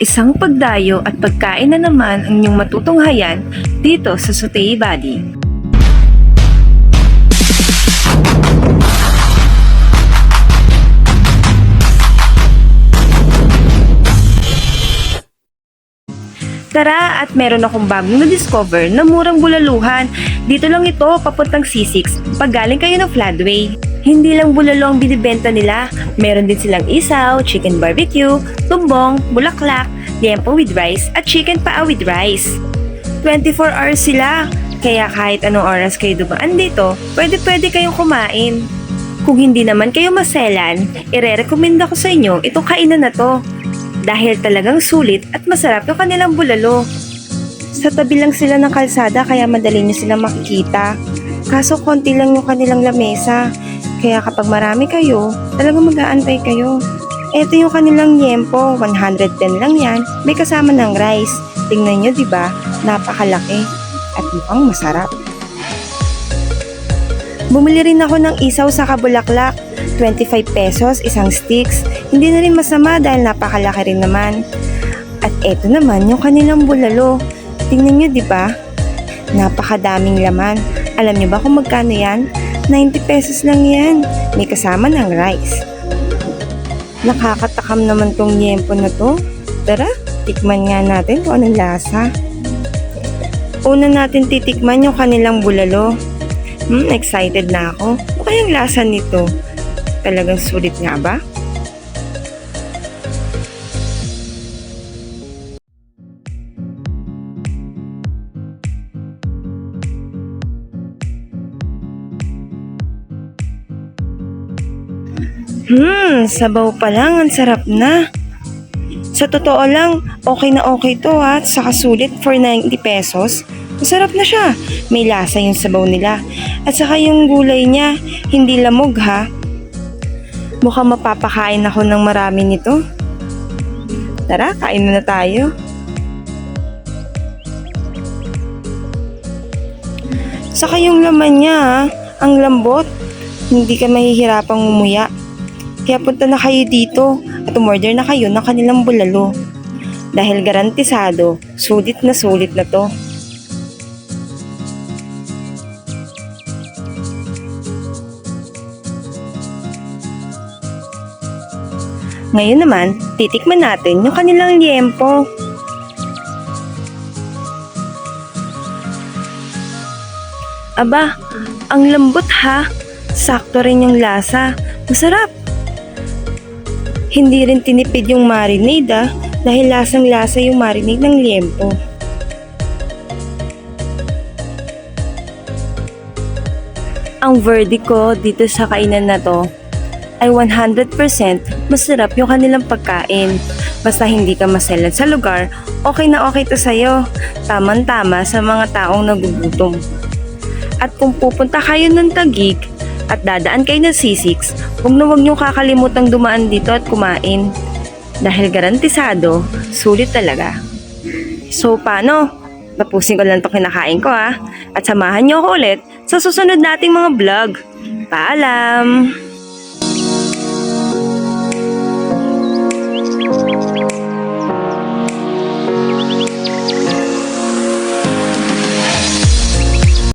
Isang pagdayo at pagkain na naman ang inyong matutunghayan dito sa Sotei Valley. Tara at meron akong bagong na-discover na murang bulaluhan. Dito lang ito papuntang C6 pag galing kayo ng Floodway. Hindi lang bulalo ang binibenta nila. Meron din silang isaw, chicken barbecue, tumbong, bulaklak, liempo with rice at chicken paa with rice. 24 hours sila. Kaya kahit anong oras kayo dumaan dito, pwede pwede kayong kumain. Kung hindi naman kayo maselan, ire-recommend ako sa inyo itong kainan na to. Dahil talagang sulit at masarap yung kanilang bulalo. Sa tabi lang sila ng kalsada kaya madali nyo silang makikita. Kaso konti lang yung kanilang lamesa. Kaya kapag marami kayo, talagang mag-aantay kayo. Ito yung kanilang yempo, 110 lang yan. May kasama ng rice. Tingnan nyo, di ba? Napakalaki. At mukhang masarap. Bumili rin ako ng isaw sa kabulaklak. 25 pesos, isang sticks. Hindi na rin masama dahil napakalaki rin naman. At eto naman yung kanilang bulalo. Tingnan nyo, di ba? Napakadaming laman. Alam nyo ba kung magkano yan? 90 pesos lang yan. May kasama ng rice. Nakakatakam naman tong yempo na to. Tara, tikman nga natin kung anong lasa. Una natin titikman yung kanilang bulalo. Hmm, excited na ako. Ano kayang lasa nito? Talagang sulit nga ba? Hmm, sabaw pa lang, ang sarap na. Sa totoo lang, okay na okay to ha, saka sulit for 90 pesos. Masarap na siya. May lasa yung sabaw nila. At saka yung gulay niya, hindi lamog ha. Mukhang mapapakain ako ng marami nito. Tara, kain na tayo. Saka yung laman niya ang lambot. Hindi ka mahihirapang umuya. Kaya punta na kayo dito at umorder na kayo ng kanilang bulalo. Dahil garantisado, sulit na sulit na to. Ngayon naman, titikman natin yung kanilang liempo. Aba, ang lambot ha. Sakto rin yung lasa. Masarap. Hindi rin tinipid yung marinade ah, dahil lasang lasa yung marinade ng liempo. Ang verdict ko dito sa kainan na to ay 100% masarap yung kanilang pagkain. Basta hindi ka maselan sa lugar, okay na okay to sa'yo. Tamang-tama sa mga taong nagugutom. At kung pupunta kayo ng Tagig at dadaan kayo ng C6, huwag na huwag niyong kakalimutang dumaan dito at kumain. Dahil garantisado, sulit talaga. So paano? Tapusin ko lang itong kinakain ko ha. At samahan niyo ako ulit sa susunod nating mga vlog. Paalam!